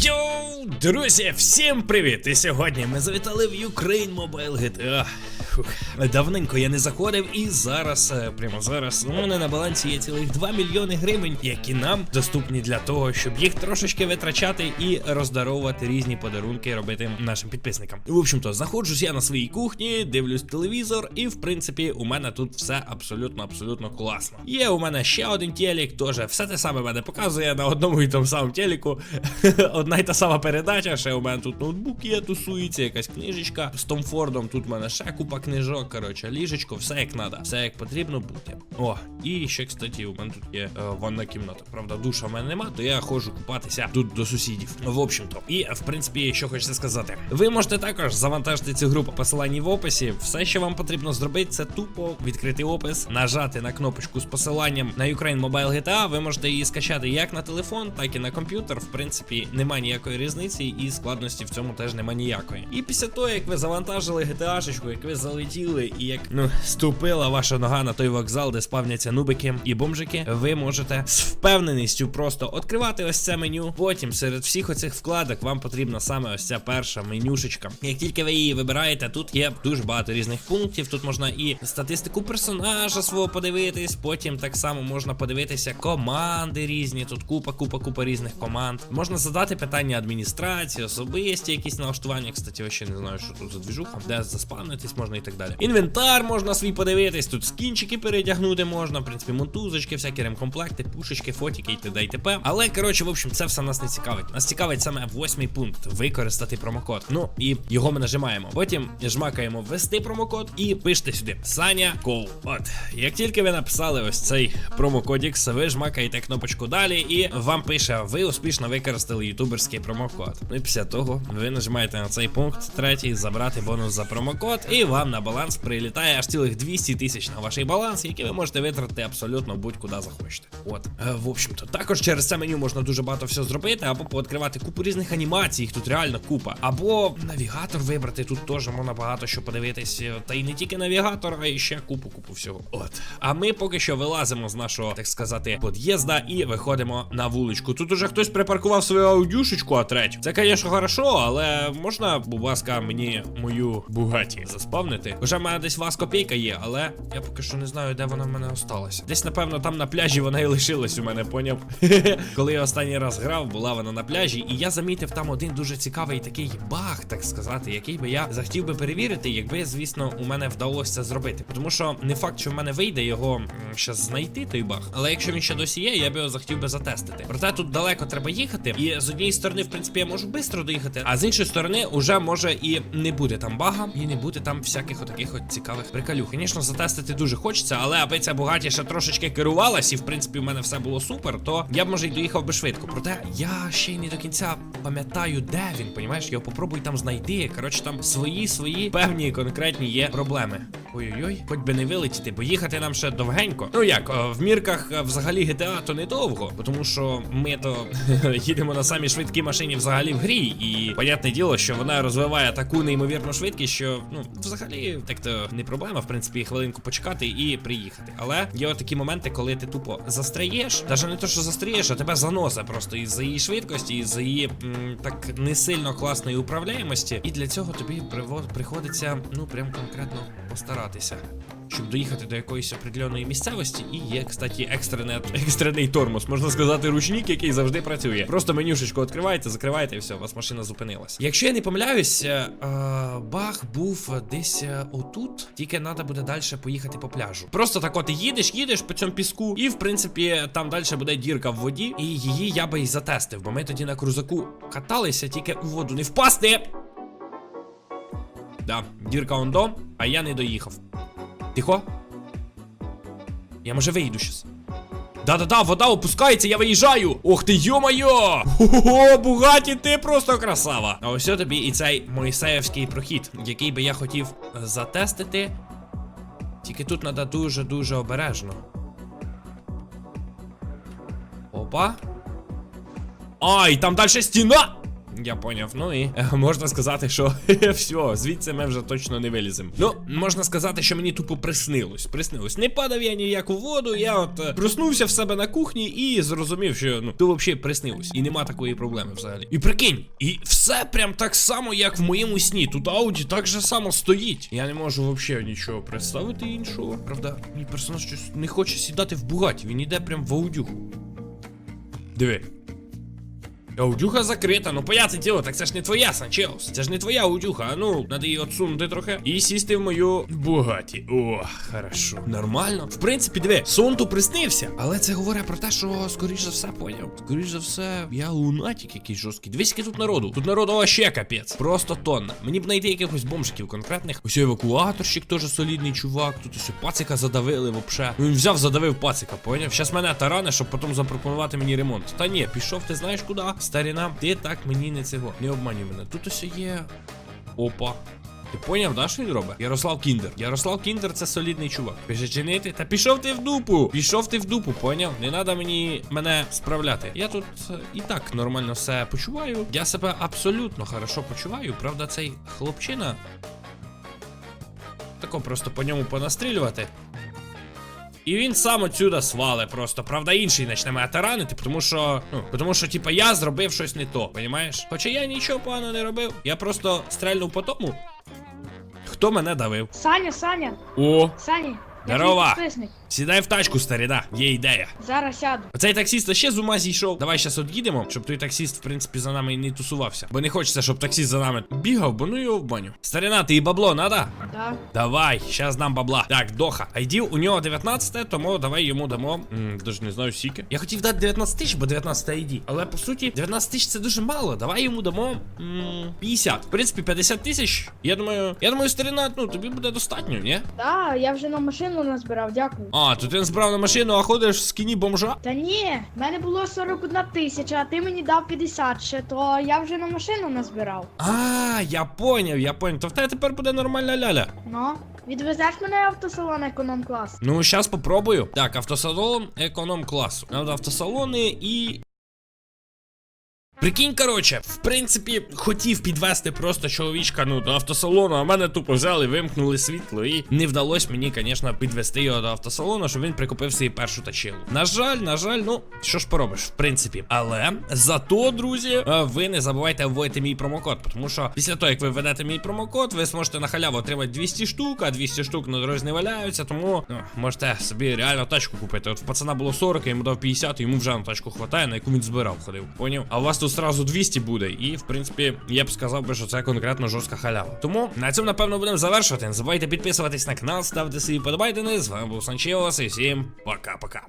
Йоу, друзі, всім привіт! І сьогодні ми завітали в Ukraine Mobile GTA. Давненько я не заходив, і зараз, е, прямо зараз, у мене на балансі є цілих 2 мільйони гривень, які нам доступні для того, щоб їх трошечки витрачати і роздаровувати різні подарунки робити нашим підписникам. В общем-то, знаходжусь я на своїй кухні, дивлюсь телевізор, і в принципі у мене тут все абсолютно абсолютно класно. Є у мене ще один телек, теж все те саме мене показує на одному і тому самому телеку. Одна й та сама передача. Ще у мене тут ноутбук є, тусується, якась книжечка з Том Фордом. Тут у мене ще купа книжок. Коротше, ліжечко, все як треба, все як потрібно бути. О, і ще, кстати, у мене тут є е, ванна кімната. Правда, душа в мене нема, то я ходжу купатися тут до сусідів. В общем-то, і в принципі, що хочеться сказати. Ви можете також завантажити цю групу посилання в описі. Все, що вам потрібно зробити, це тупо відкрити опис, нажати на кнопочку з посиланням на Ukraine Mobile GTA. Ви можете її скачати як на телефон, так і на комп'ютер. В принципі, немає ніякої різниці, і складності в цьому теж немає ніякої. І після того, як ви завантажили GTA-шечку, як ви залетіли, і як ну ступила ваша нога на той вокзал, де спавняться нубики і бомжики, ви можете з впевненістю просто відкривати ось це меню. Потім серед всіх оцих вкладок вам потрібна саме ось ця перша менюшечка. Як тільки ви її вибираєте, тут є дуже багато різних пунктів. Тут можна і статистику персонажа свого подивитись. Потім так само можна подивитися команди різні. Тут купа, купа, купа різних команд. Можна задати питання адміністрації, особисті якісь налаштування. Кстати, я ще не знаю, що тут за двіжуха, де заспавнитись можна і так далі. Інвентар можна свій подивитись. Тут скінчики передягнути можна. В принципі, мотузочки, всякі ремкомплекти, пушечки, фотики і т.д. і т.п. Але коротше, в общем, це все нас не цікавить. Нас цікавить саме восьмий пункт використати промокод. Ну і його ми нажимаємо. Потім жмакаємо ввести промокод і пишете сюди Саня Кол. От, як тільки ви написали ось цей промокодікс, ви жмакаєте кнопочку далі, і вам пише, ви успішно використали ютуберський промокод. Ну і після того ви нажимаєте на цей пункт третій, забрати бонус за промокод, і вам на баланс прилітає аж цілих 200 тисяч на ваш баланс, який ви можете витратити абсолютно будь-куди захочете. От, е, в общем-то, також через це меню можна дуже багато всього зробити, або пооткривати купу різних анімацій, їх тут реально купа. Або навігатор вибрати, тут теж можна багато що подивитись. е, Та й не тільки навігатор, а й ще купу купу всього. От. А ми поки що вилазимо з нашого, так сказати, під'їзда і виходимо на вуличку. Тут уже хтось припаркував свою аудюшечку, а третю. Це, звісно, хорошо, але можна, будь ласка, мені мою бугаті заспавнити. Вже в мене десь вас копійка є, але я поки що не знаю, де вона в мене осталася. Десь, напевно, там на пляжі вона і лишилась у мене, поняв. Коли я останній раз грав, була вона на пляжі, і я замітив там один дуже цікавий такий баг, так сказати, який би я захотів би перевірити, якби, звісно, у мене вдалося це зробити. Тому що не факт, що в мене вийде його ще знайти, той баг. Але якщо він ще досі є, я би його захотів би затестити. Проте тут далеко треба їхати, і з однієї сторони, в принципі, я можу швидко доїхати, а з іншої сторони, уже може і не буде там бага, і не буде там всяких отаких от цікавих прикалюх. Звісно, затестити дуже хочеться, але аби ця бугаті ще трошечки керувалась, і в принципі в мене все було супер, то я б може й доїхав би швидко. Проте я ще й не до кінця пам'ятаю, де він, понімаєш? Його попробуй там знайти. Коротше, там свої свої певні конкретні є проблеми. Ой-ой-ой, хоч би не вилетіти, бо їхати нам ще довгенько. Ну як, е, в мірках е, взагалі GTA то недовго, бо тому що ми то їдемо на самій швидкій машині взагалі в грі, і понятне діло, що вона розвиває таку неймовірну швидкість, що ну взагалі так то не проблема, в принципі, хвилинку почекати і приїхати. Але є такі моменти, коли ти тупо застряєш, навіть не то, що застряєш, а тебе заноса просто із-за її швидкості, із-за її м, так не сильно класної управляємості. І для цього тобі приво- приходиться ну прям конкретно постаратися. Щоб доїхати до якоїсь определеної місцевості, і є, кстати, екстрене, екстрений тормоз, можна сказати, ручник, який завжди працює. Просто менюшечку відкриваєте, закриваєте, і все, у вас машина зупинилась. Якщо я не помиляюсь, е, е, баг був десь е, отут, тільки треба буде далі поїхати по пляжу. Просто так от їдеш, їдеш по цьому піску, і в принципі там далі буде дірка в воді, і її я би і затестив, бо ми тоді на крузаку каталися, тільки у воду не впасти. Да, дірка ондо, а я не доїхав. Тихо. Я може вийду щас. Да-да-да, вода опускається, я виїжджаю! Ох ти, йо-майо! Ого, Бугаті, ти просто красава! А ось тобі і цей Моїсеївський прохід, який би я хотів е, затестити. Тільки тут треба дуже-дуже обережно. Опа. Ай, там далі стіна! Я поняв. Ну і е, можна сказати, що все, звідси ми вже точно не виліземо. Ну, можна сказати, що мені тупо приснилось. Приснилось. Не падав я ніяку воду, я от е, проснувся в себе на кухні і зрозумів, що ну то взагалі приснилось. І нема такої проблеми взагалі. І прикинь, і все прям так само, як в моєму сні. Тут ауді так же само стоїть. Я не можу взагалі нічого представити іншого. Правда, мій персонаж щось не хоче сідати в бугаті. Він іде прям в аудюху. Диви. Аудюха закрита, ну поясне тіло, так це ж не твоя Санчеус. Це ж не твоя аудюха. А ну, треба її отсунути трохи і сісти в мою бугаті. О, хорошо. Нормально. В принципі, диви, сон то приснився, але це говорить про те, що скоріш за все поняв. Скоріш за все, я лунатик якийсь жорсткий. Дивись, тут народу. Тут народу вообще капець. Просто тонна. Мені б знайти якихось бомжиків конкретних. Ось евакуаторщик теж солідний чувак. Тут ось пацика задавили вообще. Він взяв, задавив пацика, поняв? Щас мене таране, щоб потім запропонувати мені ремонт. Та ні, пішов, ти знаєш куди? Старіна, ти так мені не цього. Не обманюй мене. Тут ось є. Опа. Ти поняв, да, що він робить? Ярослав Кіндер. Ярослав Кіндер це солідний чувак. Пише чинити. Та пішов ти в дупу! Пішов ти в дупу, поняв? Не треба мені мене справляти. Я тут е, і так нормально все почуваю. Я себе абсолютно хорошо почуваю. Правда, цей хлопчина. Тако просто по ньому понастрілювати. І він сам отсюда свале просто. Правда, інший почне мене таранити, тому що, ну, тому що, типа, я зробив щось не то, понімаєш? Хоча я нічого поганого не робив. Я просто стрельнув по тому, хто мене давив. Саня, Саня, О, Саня. Здорова! Сідай в тачку, старіда, є ідея. Зараз сяду. Оцей таксіст ще з ума зійшов. Давай зараз од'їдемо, щоб той таксіст, в принципі, за нами і не тусувався. Бо не хочеться, щоб таксіст за нами бігав, бо ну його в баню. Старина, ти і бабло надо? Да. Давай, щас дам бабла. Так, Доха. Айдів у нього 19, тому давай йому дамо. М, Даже не знаю скільки. Я хотів дати 19 тисяч, бо 19 ID. Але по суті, 19 тисяч це дуже мало. Давай йому дамо м, 50. В принципі, 50 тисяч. Я думаю, я думаю, старина, ну тобі буде достатньо, ні? Да, я вже на машину назбирав, дякую. А, то ти не збрав на машину, а ходиш в скіні бомжа? Та ні, в мене було 41 тисяча, а ти мені дав 50 ще, то я вже на машину назбирав. А, я поняв, я поняв. То в тебе тепер буде нормальна ляля. Ну, відвезеш мене в автосалон економ клас. Ну, зараз попробую. Так, автосалон економ класу. Надо автосалони і. Прикинь, короче, в принципі, хотів підвести просто чоловічка ну до автосалону, а мене тупо взяли, вимкнули світло, і не вдалося мені, звісно, підвести його до автосалону, щоб він прикупив собі першу тачилу. На жаль, на жаль, ну що ж поробиш, в принципі. Але зато, друзі, е, ви не забувайте вводити мій промокод, тому що після того, як ви введете мій промокод, ви зможете на халяву отримати 200 штук, а 200 штук на дорозі не валяються, тому ну, можете собі реально тачку купити. От в пацана було 40, я йому дав 50, йому вже на тачку хватає, на яку він збирав, ходив. Поняв? А у вас тут сразу 200 буде. І в принципі, я б сказав би, що це конкретно жорстка халява. Тому на цьому, напевно, будемо завершувати. Не забувайте підписуватись на канал, ставте свої подобайдени. З вами був Санчеос і всім пока-пока.